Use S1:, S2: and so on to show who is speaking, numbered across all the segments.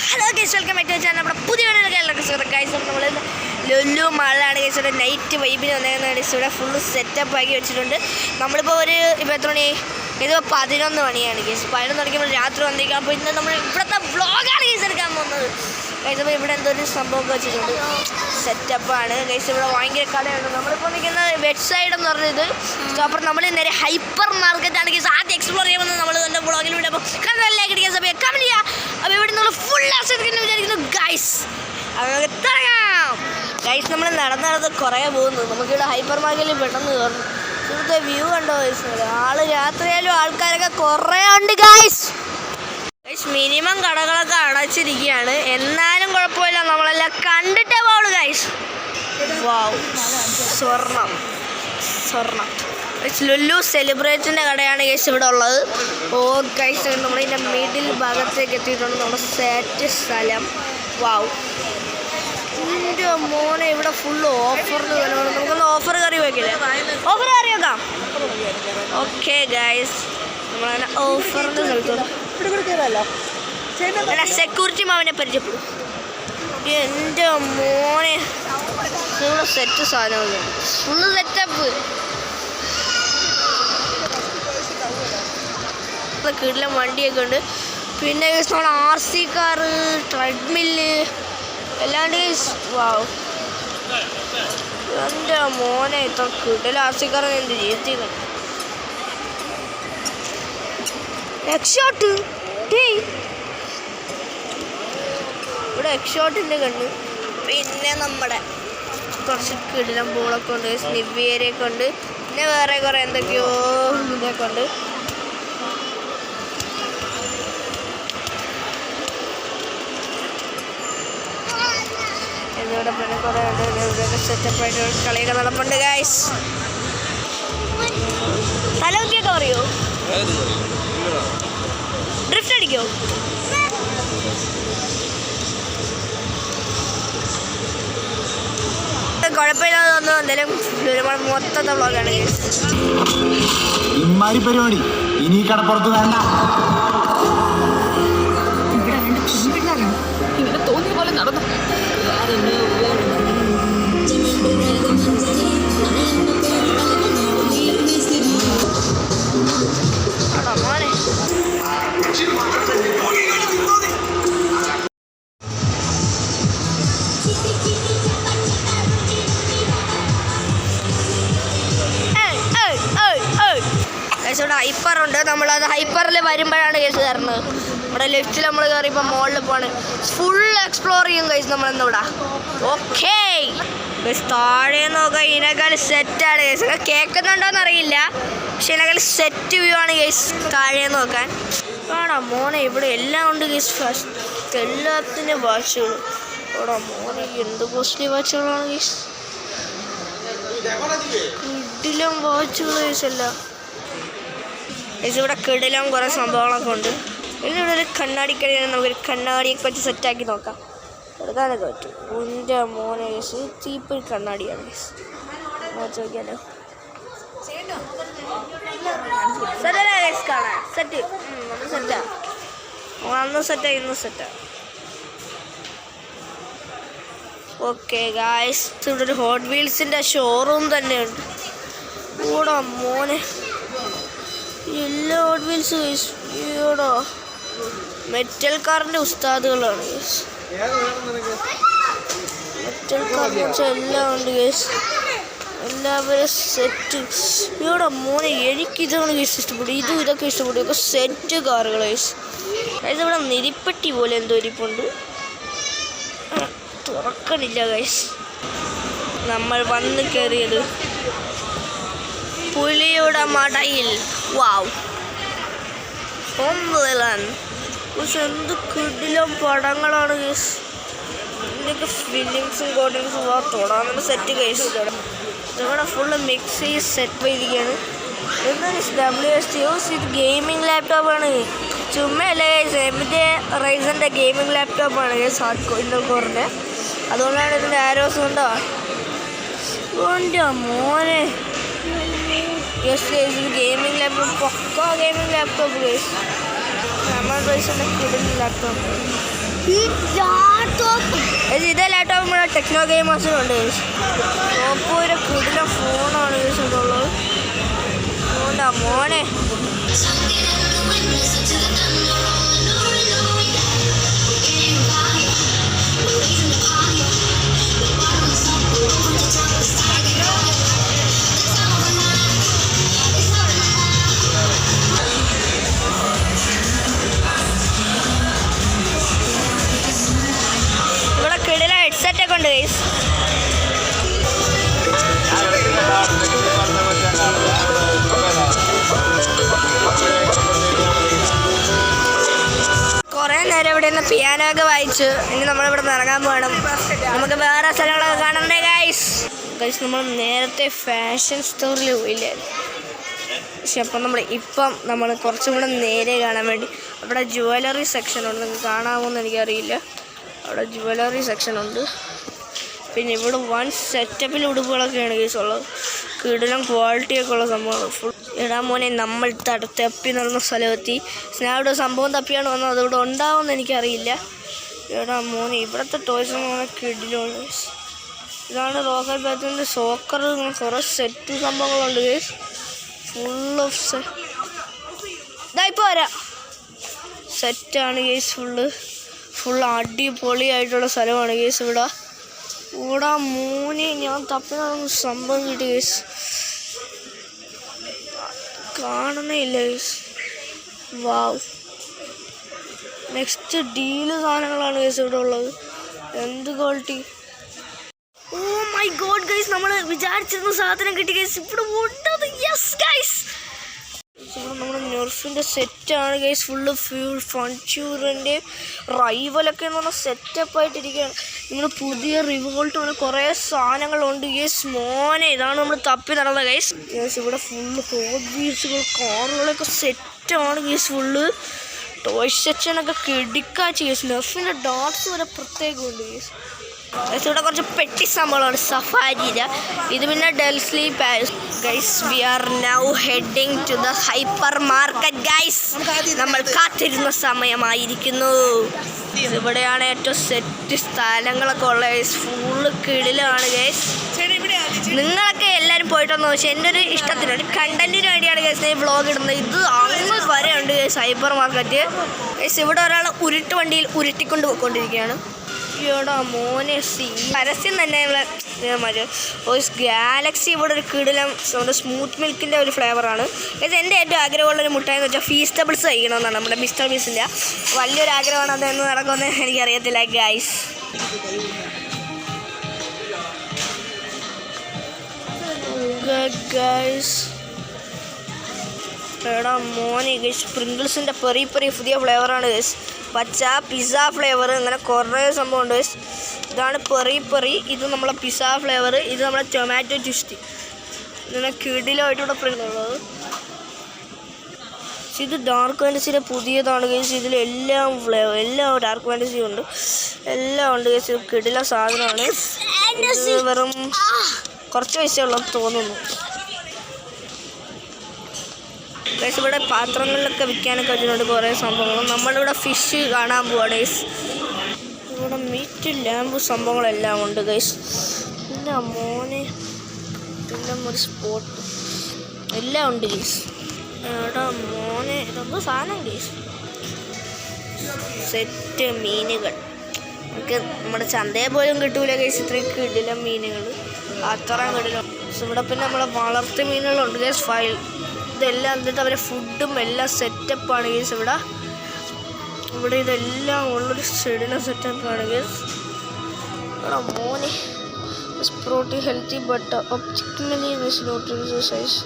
S1: Hello guys welcome back to channel. നമ്മുടെ പുതിയ എല്ലാവർക്കും സുഹൃത്ത് ഗൈസ് നമ്മൾ ലുല്ലു മാളിലാണ് ഗൈസ്. ഇവിടെ നൈറ്റ് വൈബിന് വന്നേക്കുന്ന ഗൈസ്. ഇവിടെ ഫുള്ള് സെറ്റപ്പ് ആക്കി വെച്ചിട്ടുണ്ട്. നമ്മളിപ്പോൾ ഒരു ഇപ്പോൾ എത്ര മണി? ഇത് പതിനൊന്ന് മണിയാണ് ഗൈസ്. പതിനൊന്ന് മണിക്ക് നമ്മൾ രാത്രി വന്നിരിക്കാം അപ്പോൾ ഇന്ന് നമ്മൾ ഇവിടുത്തെ വ്ളോഗാണ് ഗൈസ് എടുക്കാൻ പോകുന്നത്. അപ്പോൾ ഇവിടെ എന്തോ ഒരു സംഭവമൊക്കെ വെച്ചിട്ടുണ്ട്. സെറ്റപ്പാണ് കഴിച്ച ഇവിടെ ഭയങ്കര കടയാണ് നമ്മളിപ്പോൾ നിൽക്കുന്ന വെബ് സൈഡ് എന്ന് പറഞ്ഞത് അപ്പോൾ നമ്മൾ നേരെ ഹൈപ്പർ മാർക്കറ്റാണ് കേസ് ആദ്യം എക്സ്പ്ലോർ ചെയ്യുമ്പോൾ നമ്മൾ തന്നെ ബ്ലോഗിലൂടെ അപ്പോൾ കണ്ടല്ലേ ഗൈസ് അപ്പോൾ കമന്റ് ചെയ്യുക അപ്പോൾ ഇവിടെ നമ്മൾ ഫുൾ ആസ്വദിക്കുന്നു വിചാരിക്കുന്നു. ഗൈസ് അപ്പോൾ തുടങ്ങാം. ഗൈസ് നമ്മൾ നടന്ന് നടന്ന് കുറേ പോകുന്നു. നമുക്കിവിടെ ഹൈപ്പർ മാർക്കറ്റിൽ പെട്ടെന്ന് കയറുന്നു ഇവിടുത്തെ വ്യൂ കണ്ടോ ഗൈസ് ആൾ രാത്രിയായാലും ആൾക്കാരൊക്കെ കുറേ ഉണ്ട് ഗൈസ് ഗൈസ് മിനിമം കടകളൊക്കെ അടച്ചിരിക്കുകയാണ്. എന്നാലും കുഴപ്പമില്ല നമ്മളെല്ലാം കണ്ടിട്ടേ പോളൂ ഗൈസ് വാവ് സ്വർണം സ്വർണം. ലുല്ലു സെലിബ്രേറ്റിന്റെ കടയാണ് ഗൈസ് ഇവിടെ ഉള്ളത്. ഓ ഗൈസ് നമ്മളിതിന്റെ മിഡിൽ ഭാഗത്തേക്ക് എത്തിയിട്ടുണ്ട്. നമ്മുടെ സെറ്റ് സ്ഥലം. വാവ് എന്റെ മോനെ ഇവിടെ ഫുള്ള് ഓഫറിൽ വിലമാണ് നമുക്കൊന്ന് ഓഫർ കറി വയ്ക്കില്ലേ ഓഫർ കറി വെക്കാം. ഓക്കെ ഗൈസ് നമ്മളങ്ങനെ ഓഫറിന്റെ സ്ഥലത്തോട്ട് സെക്യൂരിറ്റി മാവിനെ പരിചയപ്പെടും. എന്റെ മോനെ. ഫുള്ള് സെറ്റ് സാധനമൊക്കെ ഫുള്ള് സെറ്റപ്പ്. കീഴിലെ വണ്ടിയൊക്കെ ഉണ്ട് പിന്നെ നമ്മൾ ആർ സി കാറ് ട്രെഡ്മില്ല് എല്ലാണ്ട് വാവ് എന്റെ മോനെ ഇത്ര കിടല ആർ സി കാറ് എന്റെ ജീവിതത്തിൽ എക്സോട്ട് ഇവിടെ എക്സോട്ടിന്റെ കണ്ട് പിന്നെ നമ്മുടെ കുറച്ച് കിടിലം ബോളൊക്കെ ഉണ്ട് സ്നിവിയരെയൊക്കെ ഉണ്ട് പിന്നെ വേറെ കുറേ എന്തൊക്കെയോ ഇതൊക്കെ ഉണ്ട്. എന്നിവിടെ പിന്നെ കുറേ ഇവിടെയൊക്കെ സെറ്റപ്പായിട്ട് കളിയൊക്കെ നടപ്പുണ്ട് ഗായ്സ് തലവൊക്കെയൊക്കെ പറയോ? ഡ്രിഫ്റ്റ് അടിക്കോ? കുഴപ്പമില്ലാതെ തോന്നുന്നു എന്തായാലും ഒരുപാട് മൊത്തത്തെ വ്ളോഗാണ്
S2: ഇമ്മാരി പരിപാടി. ഇനി കടപ്പുറത്ത് വേണ്ട
S3: ഇങ്ങനെ തോന്നിയ പോലെ നടന്നു.
S1: ലെഫ്റ്റിൽ നമ്മൾ കയറിയപ്പോൾ മുകളിൽ പോവാണ്. ഫുൾ എക്സ്പ്ലോർ ചെയ്യും കൈസ് നമ്മൾ എന്നിവിടെ ഓക്കേ താഴെ നോക്കാം ഇതിനേക്കാൾ സെറ്റാണ് കേസ് കേൾക്കുന്നുണ്ടോ എന്നറിയില്ല പക്ഷെ ഇതിനേക്കാൾ സെറ്റ് വ്യൂ ആണ് കേസ് താഴെ നോക്കാൻ. ആടാ മോനെ ഇവിടെ എല്ലാം ഉണ്ട് കേസ് ഫസ്റ്റ് എല്ലാത്തിന്റെ വാച്ചുകളും. ഇവിടെ മോനെ എന്ത് കോസ്റ്റ്ലി വാച്ചുകളാണ് കേസ് കിടിലം വാച്ചുകൾ കേസ് എല്ലാം. ഇവിടെ കിടിലം കുറേ സംഭവങ്ങളൊക്കെ ഉണ്ട്. ഇവിടെ ഒരു കണ്ണാടിക്കടയാണ് നമുക്കൊരു കണ്ണാടിയൊക്കെ വെച്ച് സെറ്റാക്കി നോക്കാം. എടുക്കാനൊക്കെ പറ്റും? എന്റെ മോനെ ചീപ്പ് കണ്ണാടിയാണ് നോക്കിയാലോ കാണാൻ? സെറ്റ് സെറ്റാ അന്ന് സെറ്റാ ഇന്ന് സെറ്റാ ഓക്കെ ഗായ്സ് ഇവിടെ ഒരു ഹോട്ട് വീൽസിന്റെ ഷോറൂം തന്നെയുണ്ട്. കൂടാ മോനെ. എല്ലാ ഹോട്ട് വീൽസ് ഈടാ മെറ്റൽ കാറിന്റെ ഉസ്താദുകളാണ് ഗൈസ് മെറ്റൽ കാറിന് എല്ലാം ഉണ്ട് ഗൈസ് എല്ലാവരും സെറ്റ് ഇവിടെ മോനെ എനിക്കിതാണ് ഗൈസ് ഇഷ്ടപ്പെട്ടു ഇതും ഇതൊക്കെ ഇഷ്ടപ്പെട്ടു ഇതൊക്കെ സെറ്റ് കാറുകൾ അതായത് ഇവിടെ നിരിപ്പെട്ടി പോലെ എന്തോ ഇരിപ്പുണ്ട്. തുറക്കണില്ല ഗൈസ് നമ്മൾ വന്ന് കയറിയത് പുലിയുടെ മടയിൽ. വാവ് ഹോംലൻ പക്ഷെ എന്ത് കിടിലും പടങ്ങളാണ് ഗേസ് ഇതിന്റെയൊക്കെ ഫീലിങ്സും കോട്ടിങ്സും ആ തൊടാൻ സെറ്റ് കേസ് ഇവിടെ ഫുള്ള് മിക്സ് ചെയ്ത് സെറ്റ് ചെയ്തിരിക്കുകയാണ്. എന്താണ് ഡബ്ല്യു എസ് ടി ഇത് ഗെയിമിംഗ് ലാപ്ടോപ്പാണ് ചുമ്മാ ഗേസ് ഗൈസ് എമിന്റെ റൈസന്റെ ഗെയിമിംഗ് ലാപ്ടോപ്പാണ് ഗൈസ് ഹാർഡ് ഇന്നൽ കോറിന്റെ അതുകൊണ്ടാണ് ഇതിന്റെ ആരോസ് ഉണ്ടോ ഉണ്ടോ മോനെ. ഗൈസ് ഇത് gaming laptop Poco gaming laptop guys നമ്മൾ റൈസന്റെ കിടിൽ ലാപ്ടോപ്പ് ഇതേ ലാപ്ടോപ്പ് നമ്മുടെ ടെക്നോ ഗെയിമേഴ്സിനുണ്ട് ഓപ്പോ ഒരു കിടില ഫോണാണ് ചെയ്തുള്ളത് അതുകൊണ്ടാ മോനെ പിയാനോ ഒക്കെ വായിച്ചു. ഇനി നമ്മളിവിടെ ഇറങ്ങാൻ പോകണം. നമുക്ക് വേറെ സ്ഥലങ്ങളൊക്കെ കാണണ്ടേ ഗൈസ് ഗൈസ് നമ്മൾ നേരത്തെ ഫാഷൻ സ്റ്റോറിൽ പോയില്ലേ? പക്ഷെ അപ്പം നമ്മൾ ഇപ്പം നമ്മൾ കുറച്ചും കൂടെ നേരെ കാണാൻ വേണ്ടി അവിടെ ജുവലറി സെക്ഷൻ ഉണ്ട്. നിങ്ങൾക്ക് കാണാമോന്ന് എനിക്കറിയില്ല. അവിടെ ജുവലറി സെക്ഷൻ ഉണ്ട്. പിന്നെ ഇവിടെ വൺ സെറ്റപ്പിൽ ഉടുപ്പുകളൊക്കെയാണ് ഗൈസ് ഉള്ളത്. കിടിലം ക്വാളിറ്റിയൊക്കെ ഉള്ള സംഭവമാണ്. ഫുൾ ഇടാൻ മോനെ നമ്മൾ തപ്പി നടന്ന സ്ഥലമെത്തി. ഞാൻ സംഭവം തപ്പിയാണ് വന്നത്. അതിവിടെ ഉണ്ടാവുമെന്ന് എനിക്കറിയില്ല. എടാ മോനെ ഇവിടുത്തെ ടോയ്സ് എന്ന് പറഞ്ഞാൽ ഇതാണ് റോക്കൽ ബാറ്റിന്റെ സോക്കർ കുറേ സെറ്റ് സംഭവങ്ങളുണ്ട്. കേസ് ഫുൾ ഓഫ് സെ ഇതാ ഇപ്പോൾ വരാം സെറ്റാണ് കേസ് ഫുള്ള് ഫുൾ അടിപൊളിയായിട്ടുള്ള സ്ഥലമാണ് കേസ് ഇവിടെ. ഇവിടെ മോനെ ഞാൻ തപ്പിനൊന്നും സംഭവം കിട്ടി കേസ് കാണുന്നില്ല ഇല്ല വാവ് നെക്സ്റ്റ് ഡീൽ സാധനങ്ങളാണ് കേസ് ഇവിടെ ഉള്ളത്. എന്ത് quality oh my god guys നമ്മൾ വിചാരിച്ചിരുന്ന സാധനം കിട്ടി ഗൈസ് ഇവിടെ ഉണ്ടത്. യെസ് ഗൈസ് ഇവിടെ നമ്മുടെ നെർഫിന്റെ സെറ്റാണ് ഗൈസ് ഫുള്ള് ഫ്യൂൾ ഫൺച്യൂറിന്റെ റൈവലൊക്കെ എന്ന് പറഞ്ഞാൽ സെറ്റപ്പ് നമ്മൾ പുതിയ റിവോൾട്ട് പോലെ കുറേ സാധനങ്ങളുണ്ട്. ഗേസ് മോനെ ഇതാണ് നമ്മൾ തപ്പി നടന്നത് ഗൈസ് ഗൈസ് ഇവിടെ ഫുള്ള് ഹോട്ട് വീൽസുകൾ കാറുകളൊക്കെ സെറ്റാണ് ഗൈസ് ഫുള്ള് ടോയ് സെക്ഷനൊക്കെ കിടിക്കാച്ച് ഗൈസ് നെഫിന്റെ ഡാർട്സ് വരെ പ്രത്യേകമുണ്ട് ഗൈസ് ഗൈസ് ഇവിടെ കുറച്ച് പെട്ടി സംഭവമാണ് സഫാരിയില ഇത്. പിന്നെ ഡെൽസ്ലി palace guys we are now heading to the hypermarket guys നമ്മൾ കാത്തിരുന്ന സമയമായിരിക്കുന്നു. ഇവിടെയാണ് ഏറ്റവും സെറ്റ് സ്ഥലങ്ങളൊക്കെ ഉള്ള ഗൈസ് ഫുള്ള് കിടിലാണ് ഗൈസ് നിങ്ങളൊക്കെ എല്ലാവരും പോയിട്ടൊന്ന് പക്ഷേ എന്റെ ഒരു ഇഷ്ടത്തിന് ഒരു കണ്ടന്റിന് വേണ്ടിയാണ് ഗൈസ് ഈ വ്ളോഗ് ഇടുന്നത്. ഇത് അങ്ങ് വരെയുണ്ട് ഗൈസ് ഹൈപ്പർ മാർക്കറ്റ് ഗൈസ് ഇവിടെ ഒരാൾ ഉരുട്ട് വണ്ടിയിൽ ഉരുട്ടിക്കൊണ്ട് പോയിക്കൊണ്ടിരിക്കുകയാണ്. ഈടാ മോനെ സി. പരസ്യം തന്നെ മതി. ഒരു ഗാലക്സി ഇവിടെ ഒരു കിടിലം നമ്മുടെ സ്മൂത്ത് മിൽക്കിന്റെ ഒരു ഫ്ലേവറാണ് ഇത് എന്റെ ഏറ്റവും ആഗ്രഹമുള്ള ഒരു മുട്ടായി എന്ന് വെച്ചാൽ ഫീസ്റ്റബിൾസ് കഴിക്കണമെന്നാണ് നമ്മുടെ മിസ്റ്റർ ബീസിന്റെ വലിയൊരു ആഗ്രഹമാണ് അതെന്ന് നടക്കുമെന്ന് എനിക്കറിയത്തില്ല ഗൈസ് ഗൈസ് എടാ മോനെ ഗൈസ് പ്രിങ്കിൾസിന്റെ പെറി പെറി പുതിയ ഫ്ലേവറാണ് ഗൈസ് പച്ച പിസ്സ ഫ്ലേവർ അങ്ങനെ കുറേ സംഭവമുണ്ട് ഗൈസ് ഇതാണ് പെറി പെറി ഇത് നമ്മളെ പിസ്സ ഫ്ലേവർ ഇത് നമ്മളെ ടൊമാറ്റോ ട്വിസ്റ്റ് ഇങ്ങനെ കിടിലായിട്ടുള്ള പക്ഷെ ഇത് ഡാർക്ക് ഫാന്റസിയുടെ പുതിയതാണ് ഗൈസ് ഇതിൽ എല്ലാം ഫ്ലേവർ എല്ലാം ഡാർക്ക് ഫാന്റസി ഉണ്ട്. എല്ലാം ഉണ്ട് ഗൈസ് കിടില സാധനമാണ്. വെറും കുറച്ച് പൈസ ഉള്ളതെന്ന് തോന്നുന്നു. ഗൈസ് ഇവിടെ പാത്രങ്ങളിലൊക്കെ വിൽക്കാനൊക്കെ വെച്ചിട്ടുണ്ട് കുറേ സംഭവങ്ങൾ. നമ്മളിവിടെ ഫിഷ് കാണാൻ പോവാ ഗൈസ് ഇവിടെ മീറ്റ് ലാമ്പ് സംഭവങ്ങളെല്ലാം ഉണ്ട് ഗൈസ് പിന്നെ മോനെ. പിന്നെ ഒരു സ്പോട്ട് എല്ലാം ഉണ്ട് ഗൈസ് എടാ മോനെ. ഇതൊക്കെ സാധനം ഗൈസ് സെറ്റ് മീനുകൾ. നമുക്ക് നമ്മുടെ ചന്തയെ പോലും കിട്ടൂല ഗൈസ് ഇത്രയും കിടിലം മീനുകൾ. അത്രയും കിടിലം. ഇവിടെ പിന്നെ നമ്മളെ വളർത്തു മീനുകളുണ്ട് ഗൈസ് ഫൈൽ ഇതെല്ലാം എന്നിട്ട് അവരെ ഫുഡും എല്ലാം സെറ്റപ്പാണ് ഗീസ് ഇവിടെ. ഇവിടെ ഇതെല്ലാം ഉള്ളൊരു ചെടിന സെറ്റപ്പാണ് ഗീസ് എടാ മോനെ protein healthy but optically miss not size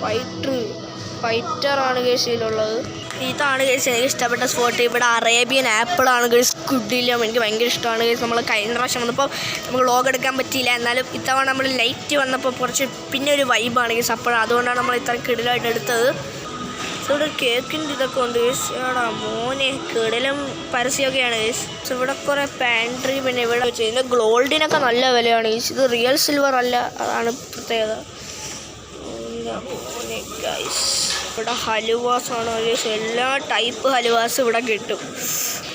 S1: fighter ഫൈറ്ററാണ് case ഇതിലുള്ളത്. ഇതാണ് കേസ് എനിക്ക് ഇഷ്ടപ്പെട്ട സ്പോട്ട് ഇവിടെ അറേബ്യൻ ആപ്പിളാണ് കേസ് കുഡിലും എനിക്ക് ഭയങ്കര ഇഷ്ടമാണ് കേസ് നമ്മൾ കഴിഞ്ഞ പ്രാവശ്യം വന്നപ്പോൾ നമുക്ക് ലോഗ് എടുക്കാൻ പറ്റിയില്ല. എന്നാലും ഇത്തവണ നമ്മൾ ലൈറ്റ് വന്നപ്പോൾ കുറച്ച് പിന്നെ ഒരു വൈബാണ് കേസ് അപ്പോൾ അതുകൊണ്ടാണ് നമ്മൾ ഇത്ര കിടിലായിട്ട് എടുത്തത്. ഇവിടെ കേക്കിന്റെ ഇതൊക്കെ ഉണ്ട് കേസ് എടാ മോനെ കിടലും പരസ്യമൊക്കെയാണ് കേസ് ഇവിടെ കുറേ പാൻട്രി പിന്നെ ഇവിടെ വെച്ച് ഇതിന്റെ ഗോൾഡിനൊക്കെ നല്ല വിലയാണ് കേസ് ഇത് റിയൽ സിൽവർ അല്ല അതാണ് പ്രത്യേകത. ഇവിടെ ഹലുവാസാണ് ഗൈസ് എല്ലാ ടൈപ്പ് ഹലുവാസ് ഇവിടെ കിട്ടും.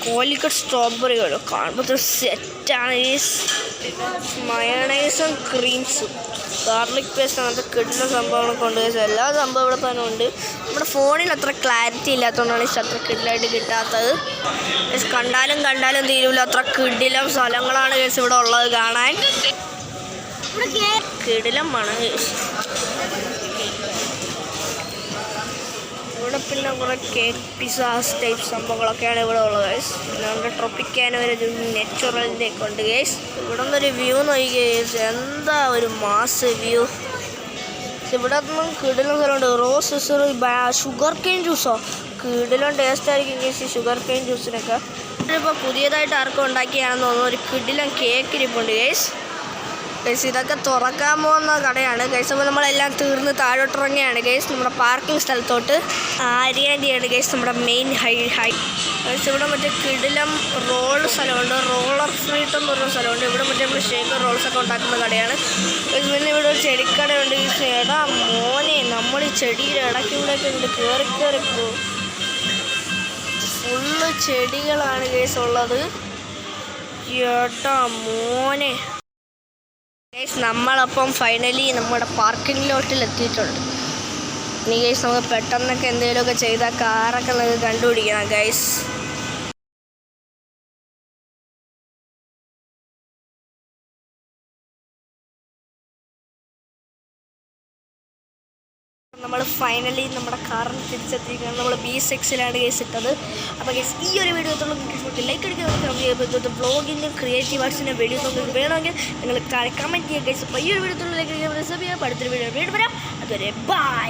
S1: കോലിക്കട്ട് സ്ട്രോബെറികൾ കാണുമ്പോൾ സെറ്റാണ് ഗൈസ് മയണൈസും ക്രീംസും ഗാർലിക് പേസ്റ്റ് അങ്ങനത്തെ കിട്ടുന്ന സംഭവങ്ങളൊക്കെ ഉണ്ട്. guys. എല്ലാ സംഭവം ഇവിടെ തന്നെ ഉണ്ട്. നമ്മുടെ ഫോണിൽ അത്ര ക്ലാരിറ്റി ഇല്ലാത്തതുകൊണ്ടാണ് ഇഷ്ടം അത്ര കിഡിലായിട്ട് കിട്ടാത്തത്. കണ്ടാലും കണ്ടാലും തീരുമില്ല അത്ര കിഡിലും സ്ഥലങ്ങളാണ് കേസ് ഇവിടെ ഉള്ളത് കാണാൻ. കിടിലമാണ് guys. ഇവിടെ പിന്നെ കുറേ കേക്ക് പിസാസ് ടൈപ്പ് സംഭവങ്ങളൊക്കെയാണ് ഇവിടെ ഉള്ളത് ഗൈസ് നമ്മുടെ ട്രോപ്പിക്കാന ഒരു നെച്ചുറലിന്റെ ഒക്കെ ഉണ്ട് ഗൈസ് ഇവിടെ നിന്നൊരു വ്യൂ നോക്കി ഗൈസ് എന്താ ഒരു മാസ് വ്യൂ ഇവിടെ നിന്നും കിടലും സ്ഥലമുണ്ട്. റോസ് ഷുഗർ കെയിൻ ജ്യൂസോ കിടലും ടേസ്റ്റ് ആയിരിക്കും ഗൈസ് ഷുഗർ കെയിൻ ജ്യൂസിനൊക്കെ ഇപ്പോൾ പുതിയതായിട്ട് ആർക്കും ഉണ്ടാക്കിയാണെന്ന് തോന്നുന്നു. ഒരു കിടിലം കേക്ക് ഇരിപ്പുണ്ട് ഗൈസ് ഇതൊക്കെ തുറക്കാൻ പോകുന്ന കടയാണ്. ഗൈസ് അപ്പോൾ നമ്മളെല്ലാം തീർന്ന് താഴോട്ടിറങ്ങിയാണ് ഗൈസ് നമ്മുടെ പാർക്കിംഗ് സ്ഥലത്തോട്ട് ആര്യാന്റെയാണ് ഗൈസ് നമ്മുടെ മെയിൻ ഹൈ ഹൈ ഗൈസ് ഇവിടെ മറ്റേ കിടിലം റോൾ സ്ഥലമുണ്ട്. റോളർ ഫ്രീട്ട് എന്ന് പറഞ്ഞ സ്ഥലമുണ്ട്. ഇവിടെ മറ്റേ നമ്മൾ ഷേക്ക് റോൾസ് ഒക്കെ ഉണ്ടാക്കുന്ന കടയാണ്. ഗൈസ് പിന്നെ ഇവിടെ ഒരു ചെടിക്കടയുണ്ട്. ഗൈസ് എടാ മോനെ നമ്മൾ ഈ ചെടിയുടെ ഇടയ്ക്ക് ഇവിടെയൊക്കെ ഉണ്ട് കയറി കയറി പോകും ഫുള്ള് ചെടികളാണ് ഗൈസ് ഉള്ളത്. ഏട്ടാ മോനെ. ഗൈസ് നമ്മളപ്പം ഫൈനലി നമ്മുടെ പാർക്കിംഗ് ലോട്ടിൽ എത്തിയിട്ടുണ്ട് ഇനി ഗൈസ് നമുക്ക് പെട്ടെന്നൊക്കെ എന്തെങ്കിലുമൊക്കെ ചെയ്താൽ കാറൊക്കെ നമുക്ക് കണ്ടുപിടിക്കണം ഗൈസ് നമ്മൾ ഫൈനലി നമ്മുടെ കാറിന് തിരിച്ചെത്തിയിരിക്കുകയാണ്. നമ്മൾ ബി സെക്സിലാണ് കേസ് ഇട്ടത്. അപ്പോൾ കേസ് ഈ ഒരു വീഡിയോ നിങ്ങൾക്ക് ലൈക്ക് അടിക്കാൻ ബ്ലോഗിന്റെ ക്രിയേറ്റീവ് ആർട്സിന്റെ വീഡിയോ നിങ്ങൾക്ക് വേണമെങ്കിൽ നിങ്ങൾ കമന്റ് ചെയ്യുക കേസ് അപ്പോൾ ഈ ഒരു വീഡിയോ ലൈക്ക് അടിക്കാൻ അടുത്തൊരു വീഡിയോ വീണ്ടും വരാം. അതുവരെ ബൈ